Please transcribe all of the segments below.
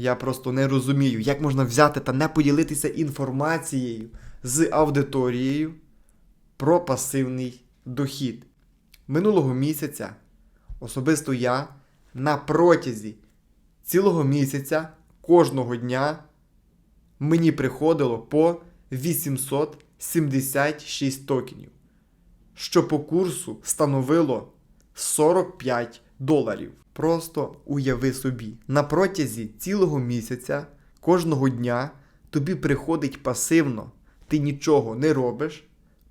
Я просто не розумію, як можна взяти та не поділитися інформацією з аудиторією про пасивний дохід. Минулого місяця особисто я на протязі цілого місяця кожного дня мені приходило по 876 токенів, що по курсу становило 45 доларів. Просто уяви собі, на протязі цілого місяця кожного дня тобі приходить пасивно, ти нічого не робиш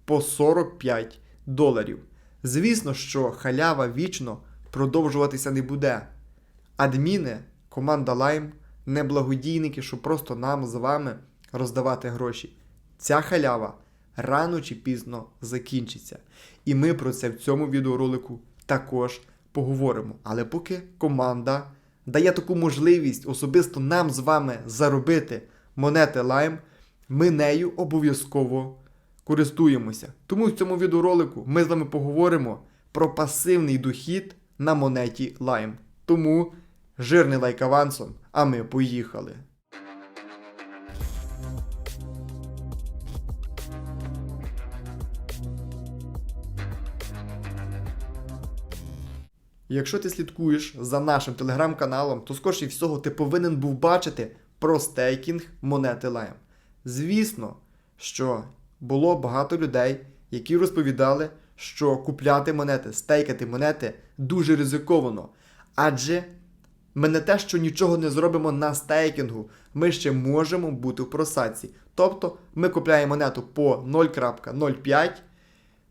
по 45 доларів. Звісно, що халява вічно продовжуватися не буде. Адміни, команда Lime, не благодійники, щоб просто нам з вами роздавати гроші. Ця халява рано чи пізно закінчиться. І ми про це в цьому відеоролику також поговоримо. Але поки команда дає таку можливість особисто нам з вами заробити монети Lime, ми нею обов'язково користуємося. Тому в цьому відеоролику ми з вами поговоримо про пасивний дохід на монеті Lime. Тому жирний лайк авансом, а ми поїхали. Якщо ти слідкуєш за нашим телеграм-каналом, то скоріше всього ти повинен був бачити про стейкінг монети Lime. Звісно, що було багато людей, які розповідали, що купляти монети, стейкати монети дуже ризиковано. Адже ми не те, що нічого не зробимо на стейкінгу, ми ще можемо бути в просадці. Тобто ми купляємо монету по 0.05,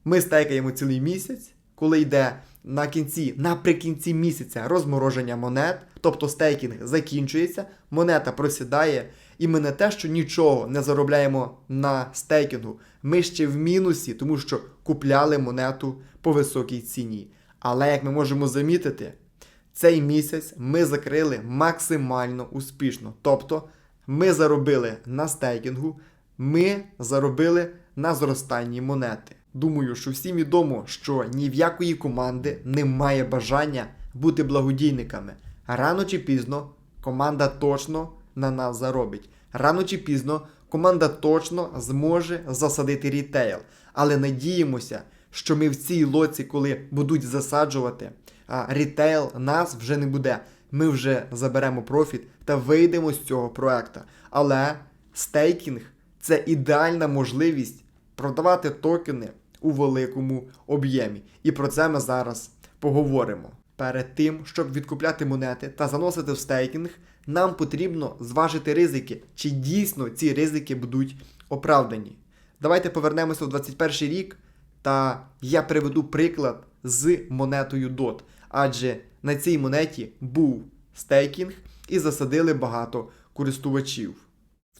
ми стейкаємо цілий місяць, коли йде на кінці, наприкінці місяця розмороження монет, тобто стейкінг закінчується, монета просідає, і ми не те, що нічого не заробляємо на стейкінгу, ми ще в мінусі, тому що купляли монету по високій ціні. Але як ми можемо замітити, цей місяць ми закрили максимально успішно. Тобто ми заробили на стейкінгу, ми заробили на зростанні монети. Думаю, що всім відомо, що ні в якої команди немає бажання бути благодійниками. Рано чи пізно команда точно на нас заробить. Рано чи пізно команда точно зможе засадити рітейл. Але надіємося, що ми в цій лоці, коли будуть засаджувати, рітейл нас вже не буде. Ми вже заберемо профіт та вийдемо з цього проекта. Але стейкінг це ідеальна можливість продавати токени у великому об'ємі. І про це ми зараз поговоримо. Перед тим, щоб відкупляти монети та заносити в стейкінг, нам потрібно зважити ризики, чи дійсно ці ризики будуть оправдані. Давайте повернемося у 21 рік, та я приведу приклад з монетою DOT. Адже на цій монеті був стейкінг і засадили багато користувачів.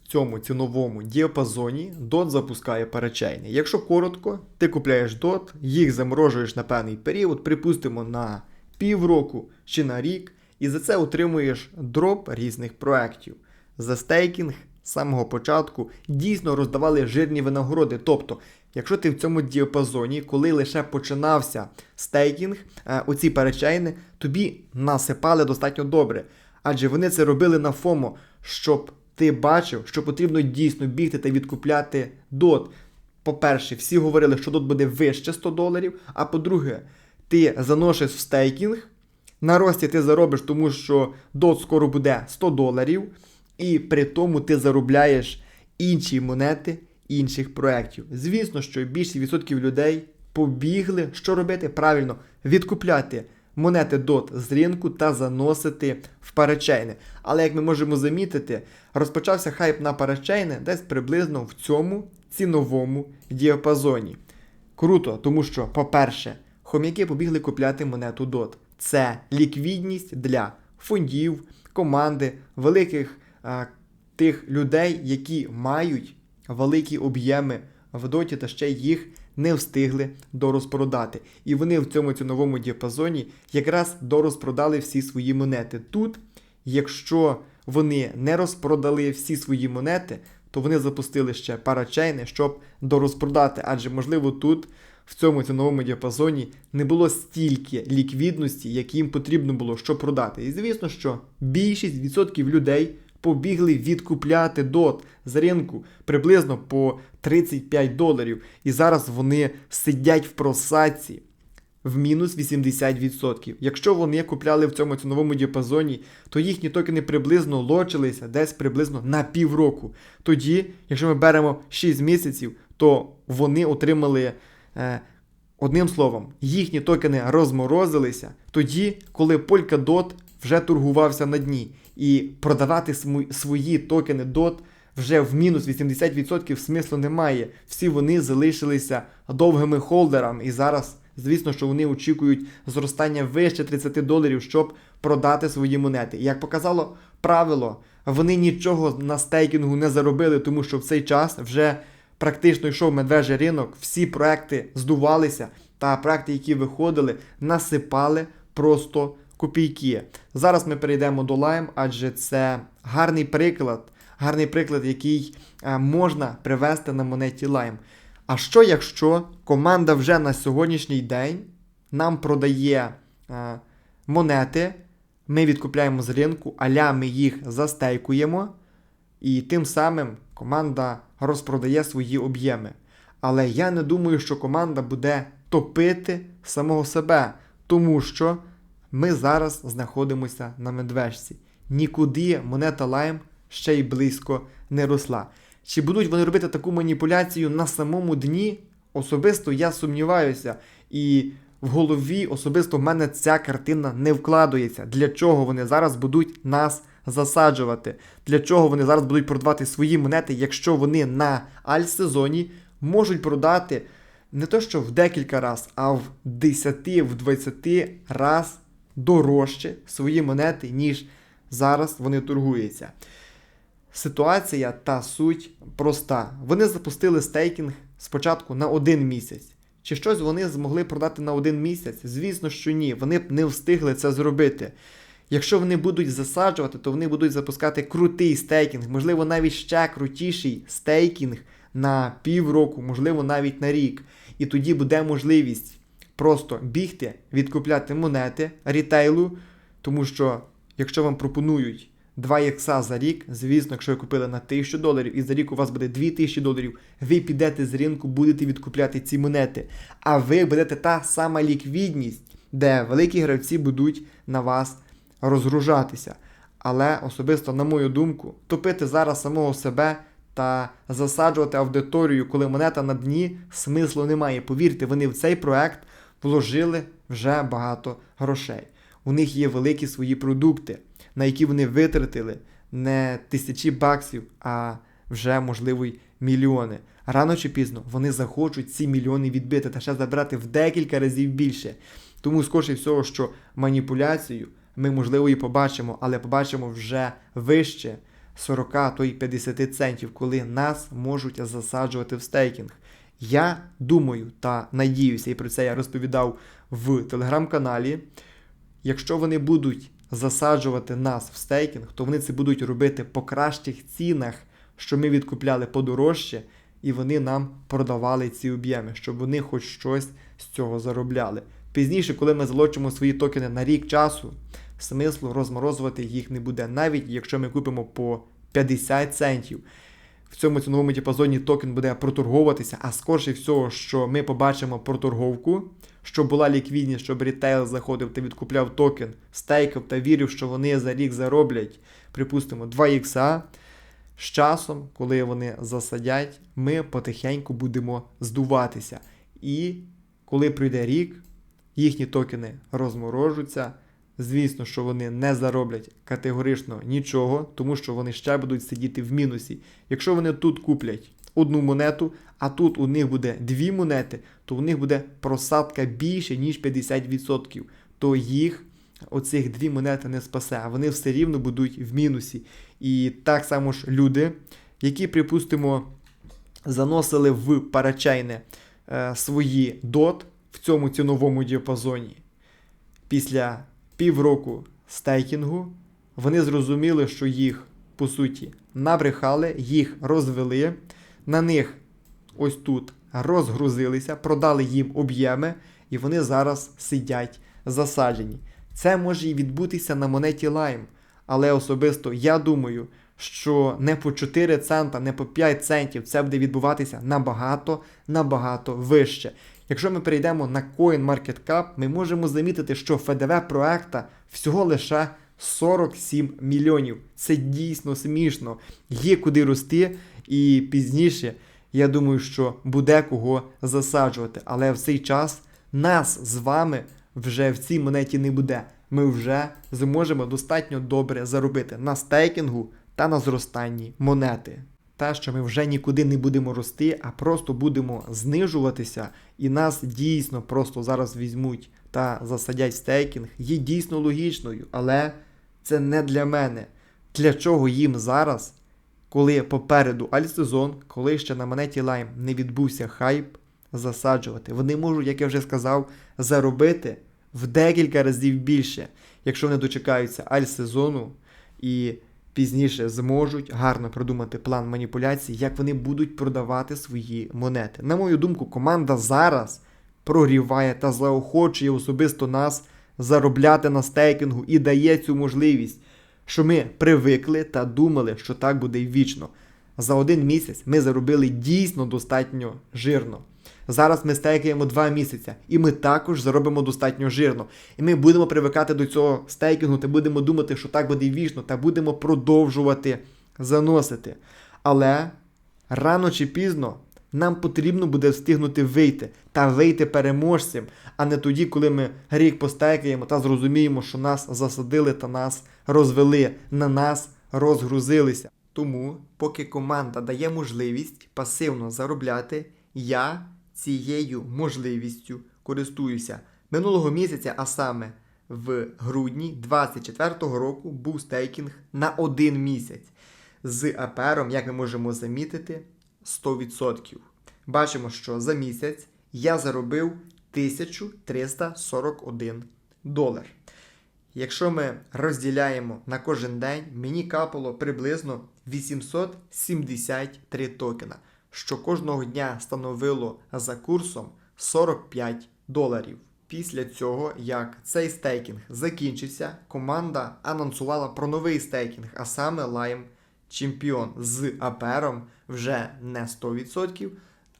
Цьому ціновому діапазоні DOT запускає парачейни. Якщо коротко, ти купляєш DOT, їх заморожуєш на певний період, припустимо на півроку чи на рік, і за це отримуєш дроп різних проєктів. За стейкінг з самого початку дійсно роздавали жирні винагороди. Тобто, якщо ти в цьому діапазоні, коли лише починався стейкінг, е, оці парачейни, тобі насипали достатньо добре. Адже вони це робили на ФОМО, щоб ти бачив, що потрібно дійсно бігти та відкупляти дот. По-перше, всі говорили, що дот буде вище 100 доларів. А по-друге, ти заносиш в стейкінг. На рості ти заробиш, тому що дот скоро буде 100 доларів, і при тому ти заробляєш інші монети інших проєктів. Звісно, що більшість відсотків людей побігли, що робити? Правильно, відкупляти монети DOT з ринку та заносити в парачейни. Але як ми можемо замітити, розпочався хайп на парачейни десь приблизно в цьому ціновому діапазоні. Круто, тому що, по-перше, хом'яки побігли купляти монету DOT. Це ліквідність для фондів, команди, великих а, тих людей, які мають великі об'єми в доті та ще їх не встигли дорозпродати. І вони в цьому ціновому діапазоні якраз дорозпродали всі свої монети. Тут, якщо вони не розпродали всі свої монети, то вони запустили ще парачейни, щоб дорозпродати. Адже, можливо, тут в цьому ціновому діапазоні не було стільки ліквідності, як їм потрібно було що продати. І звісно, що більшість відсотків людей побігли відкупляти дот з ринку приблизно по 35 доларів. І зараз вони сидять в просадці в мінус 80%. Якщо вони купляли в цьому ціновому діапазоні, то їхні токени приблизно лочилися десь приблизно на півроку. Тоді, якщо ми беремо 6 місяців, то вони отримали. Е, Одним словом, їхні токени розморозилися тоді, коли Polkadot вже торгувався на дні. І продавати свої токени DOT вже в мінус 80% смислу немає. Всі вони залишилися довгими холдерами. І зараз, звісно, що вони очікують зростання вище 30 доларів, щоб продати свої монети. Як показало правило, вони нічого на стейкінгу не заробили, тому що в цей час вже практично йшов медвежий ринок, всі проекти здувалися, та проекти, які виходили, насипали просто копійки. Зараз ми перейдемо до Lime, адже це гарний приклад, гарний приклад, який е, можна привести на монеті Lime. А що якщо команда вже на сьогоднішній день нам продає е, монети, ми відкупляємо з ринку, аля ми їх застейкуємо, і тим самим команда розпродає свої об'єми. Але я не думаю, що команда буде топити самого себе, тому що ми зараз знаходимося на медвежці. Нікуди монета Lime ще й близько не росла. Чи будуть вони робити таку маніпуляцію на самому дні? Особисто я сумніваюся. І в голові особисто в мене ця картина не вкладується. Для чого вони зараз будуть нас засаджувати? Для чого вони зараз будуть продавати свої монети, якщо вони на альт-сезоні можуть продати не то що в декілька раз, а в 10, в 20 раз дорожче свої монети, ніж зараз вони торгуються. Ситуація та суть проста. Вони запустили стейкінг спочатку на один місяць. Чи щось вони змогли продати на один місяць? Звісно, що ні. Вони б не встигли це зробити. Якщо вони будуть засаджувати, то вони будуть запускати крутий стейкінг, можливо, навіть ще крутіший стейкінг на півроку, можливо, навіть на рік. І тоді буде можливість просто бігти, відкупляти монети рітейлу, тому що якщо вам пропонують 2 ікса за рік, звісно, якщо ви купили на 1000 доларів і за рік у вас буде 2000 доларів, ви підете з ринку, будете відкупляти ці монети. А ви будете та сама ліквідність, де великі гравці будуть на вас розгружатися. Але особисто, на мою думку, топити зараз самого себе та засаджувати аудиторію, коли монета на дні, смислу немає. Повірте, вони в цей проект вложили вже багато грошей. У них є великі свої продукти, на які вони витратили не тисячі баксів, а вже, можливо, й мільйони. Рано чи пізно вони захочуть ці мільйони відбити та ще забрати в декілька разів більше. Тому, скоріше всього, що маніпуляцію ми, можливо, і побачимо, але побачимо вже вище 40, то й 50 центів, коли нас можуть засаджувати в стейкінг. Я думаю та надіюся, і про це я розповідав в телеграм-каналі. Якщо вони будуть засаджувати нас в стейкінг, то вони це будуть робити по кращих цінах, що ми відкупляли подорожче, і вони нам продавали ці об'єми, щоб вони хоч щось з цього заробляли. Пізніше, коли ми залочимо свої токени на рік часу, смислу розморозувати їх не буде, навіть якщо ми купимо по 50 центів. В цьому ціновому діапазоні токен буде проторговуватися, а скорше всього, що ми побачимо проторговку, щоб була ліквідність, щоб рітейл заходив та відкупляв токен, стейкав та вірив, що вони за рік зароблять, припустимо, 2 ікса. З часом, коли вони засадять, ми потихеньку будемо здуватися. І коли прийде рік, їхні токени розморожуться. Звісно, що вони не зароблять категорично нічого, тому що вони ще будуть сидіти в мінусі. Якщо вони тут куплять одну монету, а тут у них буде дві монети, то у них буде просадка більше, ніж 50%. То їх оцих дві монети не спасе, а вони все рівно будуть в мінусі. І так само ж люди, які, припустимо, заносили в парачейне е, свої дот в цьому ціновому діапазоні. Після півроку стейкінгу вони зрозуміли, що їх, по суті, набрехали, їх розвели, на них ось тут розгрузилися, продали їм об'єми, і вони зараз сидять засаджені. Це може і відбутися на монеті Lime, але особисто я думаю, що не по 4 цента, не по 5 центів це буде відбуватися набагато, набагато вище. Якщо ми перейдемо на CoinMarketCap, ми можемо замітити, що ФДВ проекта всього лише 47 мільйонів. Це дійсно смішно. Є куди рости, і пізніше я думаю, що буде кого засаджувати. Але в цей час нас з вами вже в цій монеті не буде. Ми вже зможемо достатньо добре заробити на стейкінгу та на зростанні монети. Те, що ми вже нікуди не будемо рости, а просто будемо знижуватися, і нас дійсно просто зараз візьмуть та засадять стейкінг, є дійсно логічною, але це не для мене. Для чого їм зараз, коли попереду альтсезон, коли ще на монеті Lime не відбувся хайп, засаджувати? Вони можуть, як я вже сказав, заробити в декілька разів більше, якщо вони дочекаються альтсезону і пізніше зможуть гарно продумати план маніпуляцій, як вони будуть продавати свої монети. На мою думку, команда зараз прогріває та заохочує особисто нас заробляти на стейкінгу і дає цю можливість, що ми привикли та думали, що так буде вічно. За один місяць ми заробили дійсно достатньо жирно. Зараз ми стейкаємо 2 місяці, і ми також заробимо достатньо жирно. І ми будемо привикати до цього стейкінгу та будемо думати, що так буде вічно, та будемо продовжувати заносити. Але рано чи пізно нам потрібно буде встигнути вийти та вийти переможцем, а не тоді, коли ми рік постейкаємо та зрозуміємо, що нас засадили та нас розвели, на нас розгрузилися. Тому, поки команда дає можливість пасивно заробляти, я цією можливістю користуюся. Минулого місяця, а саме в грудні 2024 року, був стейкінг на один місяць з апером, як ми можемо замітити, 100%. Бачимо, що за місяць я заробив 1341 долар. Якщо ми розділяємо на кожен день, мені капало приблизно 873 токена, що кожного дня становило за курсом 45 доларів. Після цього, як цей стейкінг закінчився, команда анонсувала про новий стейкінг, а саме Lime Champion з апером вже не 100%,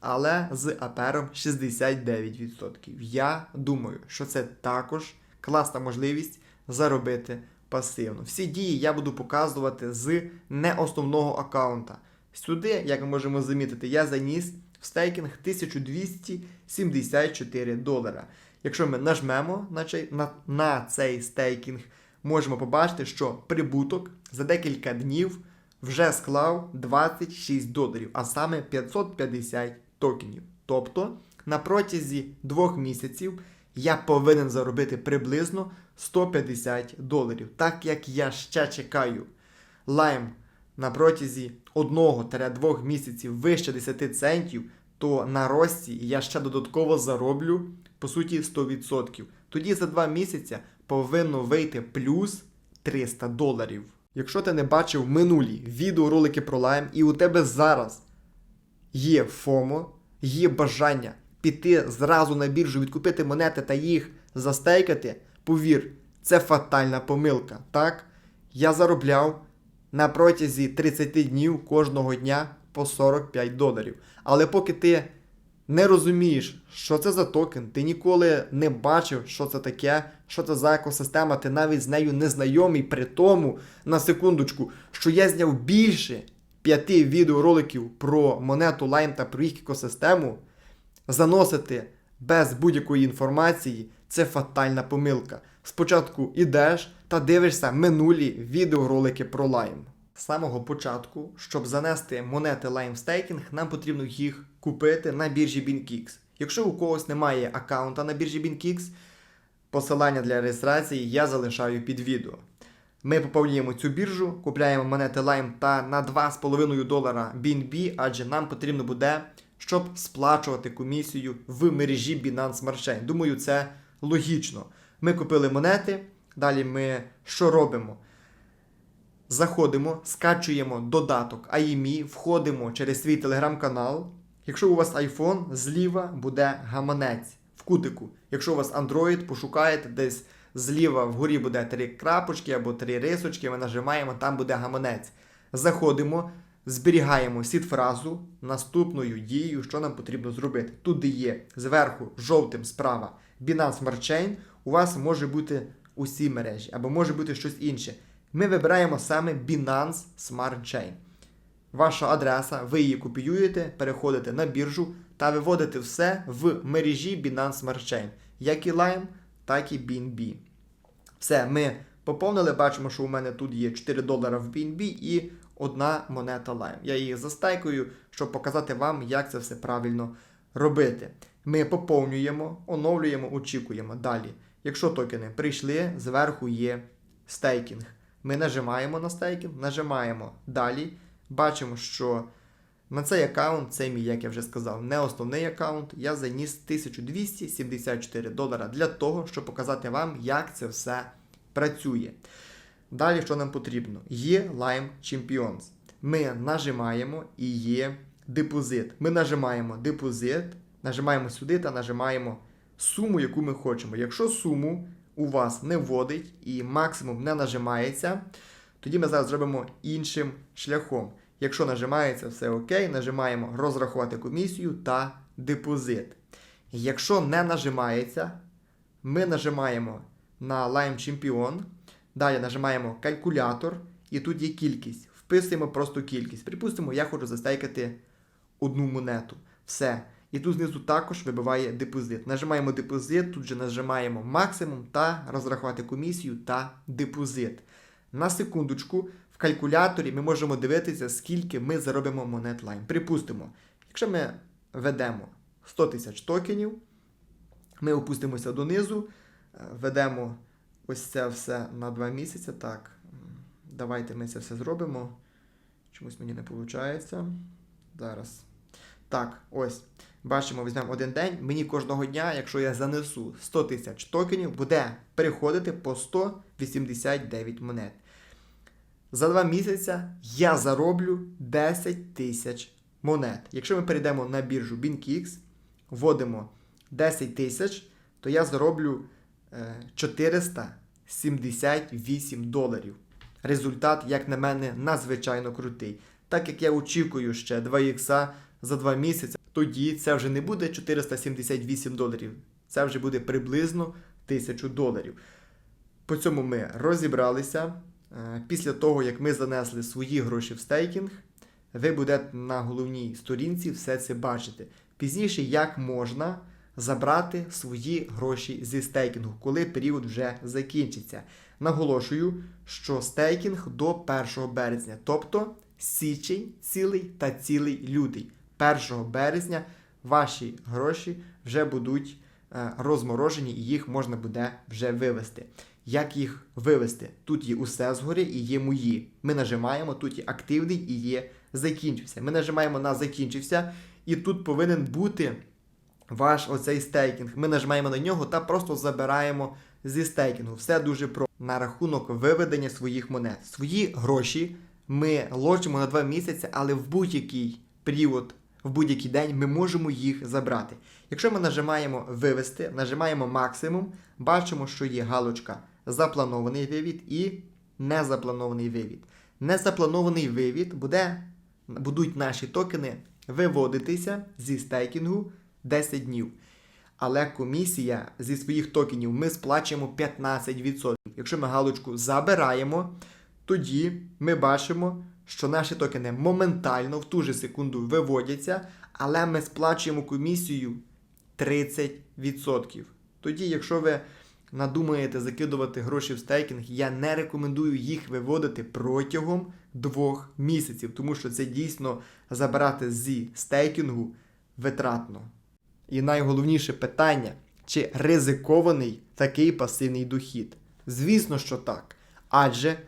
але з апером 69%. Я думаю, що це також класна можливість заробити пасивно. Всі дії я буду показувати з не основного аккаунта. Сюди, як ми можемо замітити, я заніс в стейкінг 1274 долара. Якщо ми нажмемо на на, на цей стейкінг, можемо побачити, що прибуток за декілька днів вже склав 26 доларів, а саме 550 токенів. Тобто на протязі двох місяців я повинен заробити приблизно 150 доларів. Так як я ще чекаю лайм на протязі 1-2 місяців вище 10 центів, то на рості я ще додатково зароблю по суті 100%. Тоді за 2 місяці повинно вийти плюс 300 доларів. Якщо ти не бачив минулі відеоролики про лайм, і у тебе зараз є ФОМО, є бажання піти зразу на біржу, відкупити монети та їх застейкати, повір, це фатальна помилка. Так, я заробляв на протязі 30 днів кожного дня по 45 доларів. Але поки ти не розумієш, що це за токен, ти ніколи не бачив, що це таке, що це за екосистема, ти навіть з нею не знайомий, при тому, на секундочку, що я зняв більше п'яти відеороликів про монету Lime та про їх екосистему, заносити без будь-якої інформації це фатальна помилка. Спочатку ідеш та дивишся минулі відеоролики про Lime. З самого початку, щоб занести монети Lime Staking, нам потрібно їх купити на біржі BinKix. Якщо у когось немає аккаунта на біржі BinKix, посилання для реєстрації я залишаю під відео. Ми поповнюємо цю біржу, купляємо монети Lime та на 2,5 долара BNB, адже нам потрібно буде, щоб сплачувати комісію в мережі Binance Smart Chain. Думаю, це логічно. Ми купили монети, далі ми що робимо? Заходимо, скачуємо додаток IME, входимо через свій телеграм-канал. Якщо у вас iPhone, зліва буде гаманець в кутику. Якщо у вас Android, пошукаєте десь зліва вгорі буде три крапочки або три рисочки, ми нажимаємо, там буде гаманець. Заходимо, зберігаємо сід-фразу наступною дією, що нам потрібно зробити. Тут, де є зверху жовтим справа Binance Smart Chain, у вас може бути усі мережі або може бути щось інше. Ми вибираємо саме Binance Smart Chain. Ваша адреса, ви її копіюєте, переходите на біржу та виводите все в мережі Binance Smart Chain, як і Lime, так і BNB. Все, ми поповнили, бачимо, що у мене тут є 4 долара в BNB і одна монета Lime. Я її застайкую, щоб показати вам, як це все правильно робити. Ми поповнюємо, оновлюємо, очікуємо. Далі. Якщо токени прийшли, зверху є стейкінг. Ми нажимаємо на стейкінг, нажимаємо далі. Бачимо, що на цей аккаунт, це мій, як я вже сказав, не основний аккаунт. Я заніс 1274 долара для того, щоб показати вам, як це все працює. Далі, що нам потрібно? Є Lime Champions. Ми нажимаємо і є депозит. Ми нажимаємо депозит, нажимаємо сюди та нажимаємо суму, яку ми хочемо. Якщо суму у вас не вводить і максимум не нажимається, тоді ми зараз зробимо іншим шляхом. Якщо нажимається все окей, нажимаємо розрахувати комісію та депозит. Якщо не нажимається, ми нажимаємо на Lime Champion, далі нажимаємо калькулятор, і тут є кількість. Вписуємо просто кількість. Припустимо, я хочу застейкати одну монету. Все. І тут знизу також вибиває депозит. Нажимаємо депозит, тут же нажимаємо максимум та розрахувати комісію та депозит. На секундочку, в калькуляторі ми можемо дивитися, скільки ми заробимо монет Lime. Припустимо, якщо ми ведемо 100 тисяч токенів, ми опустимося донизу, е, ведемо ось це все на 2 місяці. Так, давайте ми це все зробимо. Чомусь мені не виходить. Зараз. Так, ось. Бачимо, візьмемо один день. Мені кожного дня, якщо я занесу 100 тисяч токенів, буде переходити по 189 монет. За два місяці я зароблю 10 тисяч монет. Якщо ми перейдемо на біржу BinkX, вводимо 10 тисяч, то я зароблю е, 478 доларів. Результат, як на мене, надзвичайно крутий. Так як я очікую ще 2 ікса за 2 місяці, тоді це вже не буде 478 доларів. Це вже буде приблизно 1000 доларів. По цьому ми розібралися. Е, Після того, як ми занесли свої гроші в стейкінг, ви будете на головній сторінці все це бачити. Пізніше, як можна забрати свої гроші зі стейкінгу, коли період вже закінчиться. Наголошую, що стейкінг до 1 березня, тобто січень цілий та цілий лютий. 1 березня ваші гроші вже будуть е, розморожені і їх можна буде вже вивести. Як їх вивести? Тут є усе згорі і є мої. Ми нажимаємо, тут є активний і є закінчився. Ми нажимаємо на закінчився, і тут повинен бути ваш оцей стейкінг. Ми нажимаємо на нього та просто забираємо зі стейкінгу. Все дуже про на рахунок виведення своїх монет. Свої гроші ми ложимо на 2 місяці, але в будь-який період, в будь-який день ми можемо їх забрати. Якщо ми нажимаємо вивести, нажимаємо максимум, бачимо, що є галочка запланований вивід і незапланований вивід. Незапланований вивід буде, будуть наші токени виводитися зі стейкінгу 10 днів. Але комісія зі своїх токенів ми сплачуємо 15%. Якщо ми галочку забираємо, тоді ми бачимо, що наші токени моментально в ту же секунду виводяться, але ми сплачуємо комісію 30%. Тоді, якщо ви надумаєте закидувати гроші в стейкінг, я не рекомендую їх виводити протягом двох місяців, тому що це дійсно забирати зі стейкінгу витратно. І найголовніше питання: чи ризикований такий пасивний дохід? Звісно, що так. Адже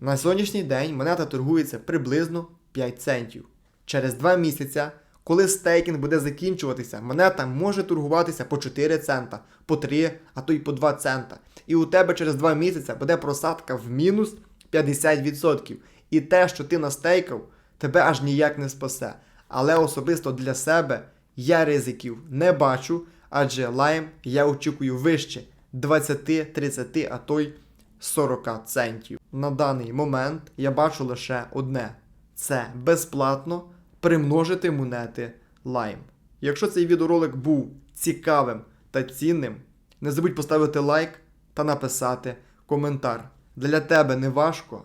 на сьогоднішній день монета торгується приблизно 5 центів. Через 2 місяця, коли стейкінг буде закінчуватися, монета може торгуватися по 4 цента, по 3, а то й по 2 цента. І у тебе через 2 місяці буде просадка в мінус 50%. І те, що ти настейкав, тебе аж ніяк не спасе. Але особисто для себе я ризиків не бачу, адже лайм я очікую вище 20, 30, а то й 40 центів. На даний момент я бачу лише одне: це безплатно примножити монети Lime. Якщо цей відеоролик був цікавим та цінним, не забудь поставити лайк та написати коментар. Для тебе не важко,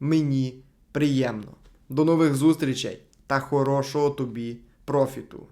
мені приємно. До нових зустрічей та хорошого тобі профіту!